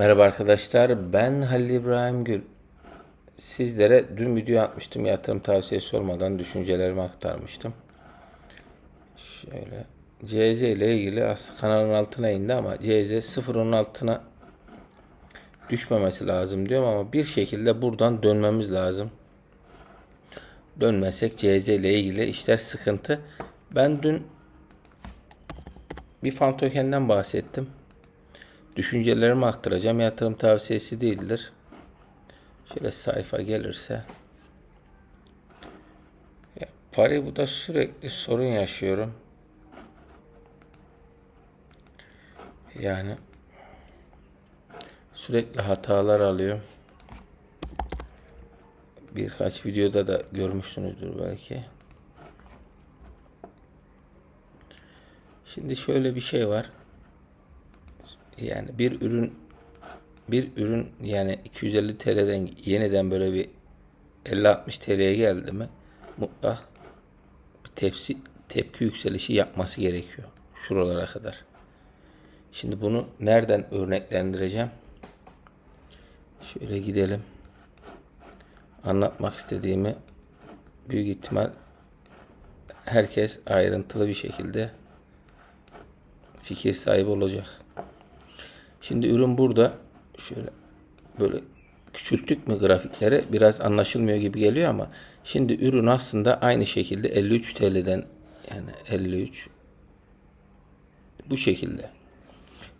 Merhaba arkadaşlar, ben Halil İbrahim Gül. Sizlere dün video atmıştım, yatırım tavsiyesi olmadan düşüncelerimi aktarmıştım. Şöyle, CZ ile ilgili aslında kanalın altına indi ama CZ sıfırın altına düşmemesi lazım diyorum ama bir şekilde buradan dönmemiz lazım. Dönmezsek CZ ile ilgili işler sıkıntı. Ben dün bir fan token'den bahsettim. Düşüncelerimi aktaracağım. Yatırım tavsiyesi değildir. Şöyle sayfa gelirse. Ya, parayı bu da sürekli sorun yaşıyorum. Yani sürekli hatalar alıyor. Birkaç videoda da görmüşsünüzdür belki. Şimdi şöyle bir şey var. Yani bir ürün bir ürün yani 250 TL'den yeniden böyle bir 50-60 TL'ye geldi mi mutlak bir tepsi tepki yükselişi yapması gerekiyor şuralara kadar. Şimdi bunu nereden örneklendireceğim? Şöyle gidelim. Anlatmak istediğimi büyük ihtimal herkes ayrıntılı bir şekilde fikir sahibi olacak. Şimdi ürün burada. Şöyle böyle küçülttük mü grafikleri biraz anlaşılmıyor gibi geliyor ama şimdi ürün aslında aynı şekilde 53 TL'den yani 53 bu şekilde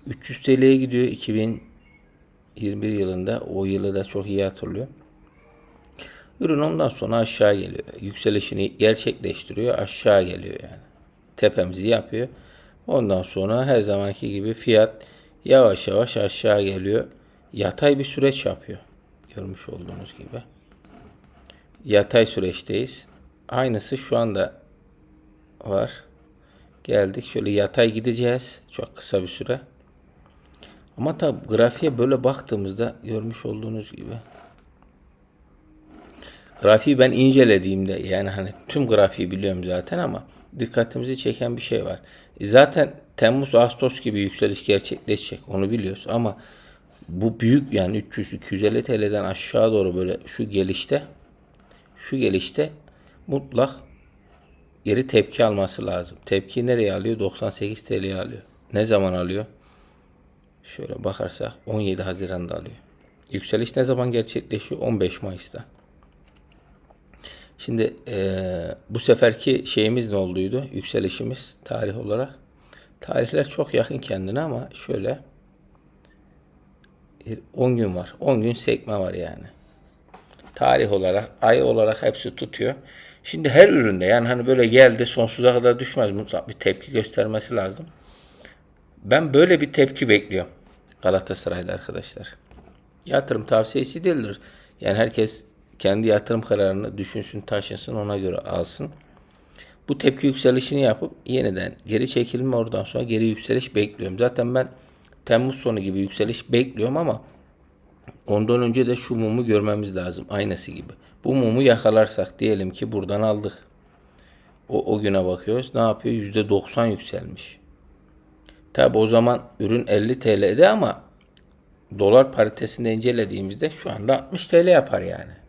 300 TL'ye gidiyor 2021 yılında o yılı da çok iyi hatırlıyorum. Ürün ondan sonra aşağı geliyor. Yükselişini gerçekleştiriyor. Aşağı geliyor yani. Tepemizi yapıyor. Ondan sonra her zamanki gibi fiyat yavaş yavaş aşağı geliyor. Yatay bir süreç yapıyor. Görmüş olduğunuz gibi. Yatay süreçteyiz. Aynısı şu anda var. Geldik. Şöyle yatay gideceğiz. Çok kısa bir süre. Ama tabi grafiğe böyle baktığımızda görmüş olduğunuz gibi grafiği ben incelediğimde yani hani tüm grafiği biliyorum zaten ama dikkatimizi çeken bir şey var. E zaten Temmuz Ağustos gibi yükseliş gerçekleşecek onu biliyoruz ama bu büyük yani 300 250 TL'den aşağı doğru böyle şu gelişte şu gelişte mutlak geri tepki alması lazım. Tepki nereye alıyor? 98 TL'ye alıyor. Ne zaman alıyor? Şöyle bakarsak 17 Haziran'da alıyor. Yükseliş ne zaman gerçekleşiyor? 15 Mayıs'ta. Şimdi eee, bu seferki şeyimiz ne olduydu? Yükselişimiz tarih olarak. Tarihler çok yakın kendine ama şöyle 10 gün var. 10 gün sekme var yani. Tarih olarak, ay olarak hepsi tutuyor. Şimdi her üründe yani hani böyle geldi sonsuza kadar düşmez mutlak bir tepki göstermesi lazım. Ben böyle bir tepki bekliyorum Galatasaray'da arkadaşlar. Yatırım tavsiyesi değildir. Yani herkes kendi yatırım kararını düşünsün, taşınsın, ona göre alsın. Bu tepki yükselişini yapıp yeniden geri çekilme oradan sonra geri yükseliş bekliyorum. Zaten ben Temmuz sonu gibi yükseliş bekliyorum ama ondan önce de şu mumu görmemiz lazım. Aynısı gibi. Bu mumu yakalarsak diyelim ki buradan aldık. O, o güne bakıyoruz. Ne yapıyor? %90 yükselmiş. Tabi o zaman ürün 50 TL'de ama dolar paritesinde incelediğimizde şu anda 60 TL yapar yani.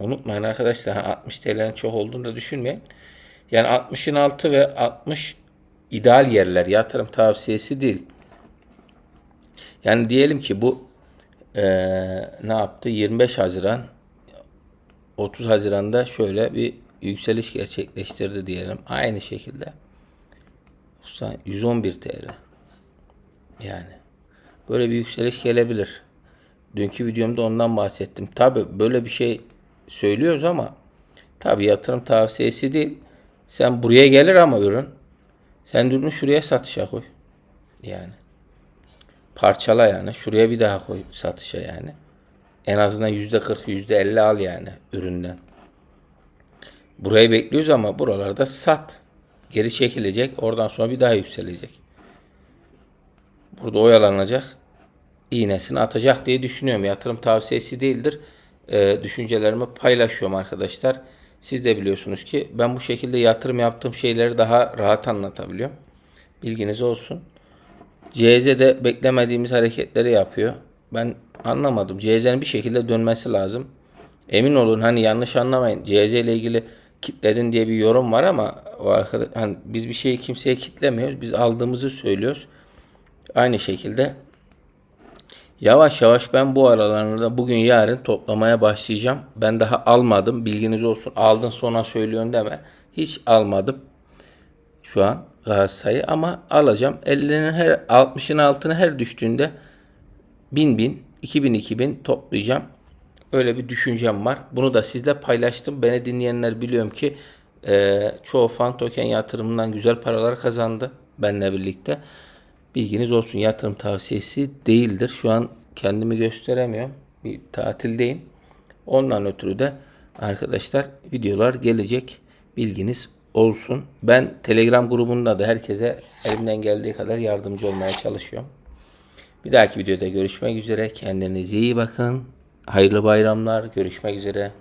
Unutmayın arkadaşlar 60 TL'nin çok olduğunu da düşünmeyin. Yani 60'ın altı ve 60 ideal yerler yatırım tavsiyesi değil. Yani diyelim ki bu eee, ne yaptı? 25 Haziran 30 Haziran'da şöyle bir yükseliş gerçekleştirdi diyelim. Aynı şekilde. 111 TL. Yani böyle bir yükseliş gelebilir. Dünkü videomda ondan bahsettim. Tabi böyle bir şey söylüyoruz ama tabi yatırım tavsiyesi değil. Sen buraya gelir ama ürün. Sen ürünü şuraya satışa koy. Yani. Parçala yani. Şuraya bir daha koy satışa yani. En azından yüzde 40, yüzde 50 al yani üründen. Burayı bekliyoruz ama buralarda sat. Geri çekilecek. Oradan sonra bir daha yükselecek. Burada oyalanacak. iğnesini atacak diye düşünüyorum. Yatırım tavsiyesi değildir. Ee, düşüncelerimi paylaşıyorum arkadaşlar. Siz de biliyorsunuz ki ben bu şekilde yatırım yaptığım şeyleri daha rahat anlatabiliyorum. Bilginiz olsun. CZ de beklemediğimiz hareketleri yapıyor. Ben anlamadım. CZ'nin bir şekilde dönmesi lazım. Emin olun hani yanlış anlamayın. CZ ile ilgili kitledin diye bir yorum var ama o arkadaş, hani biz bir şeyi kimseye kitlemiyoruz. Biz aldığımızı söylüyoruz. Aynı şekilde Yavaş yavaş ben bu aralarında bugün yarın toplamaya başlayacağım. Ben daha almadım. Bilginiz olsun. Aldın sonra söylüyorsun deme. Hiç almadım. Şu an Galatasaray'ı ama alacağım. 50'nin her 60'ın altına her düştüğünde 1000 bin, 2000 2000 toplayacağım. Öyle bir düşüncem var. Bunu da sizle paylaştım. Beni dinleyenler biliyorum ki eee, çoğu fan token yatırımından güzel paralar kazandı benimle birlikte. Bilginiz olsun yatırım tavsiyesi değildir. Şu an kendimi gösteremiyorum. Bir tatildeyim. Ondan ötürü de arkadaşlar videolar gelecek. Bilginiz olsun. Ben Telegram grubunda da herkese elimden geldiği kadar yardımcı olmaya çalışıyorum. Bir dahaki videoda görüşmek üzere. Kendinize iyi bakın. Hayırlı bayramlar. Görüşmek üzere.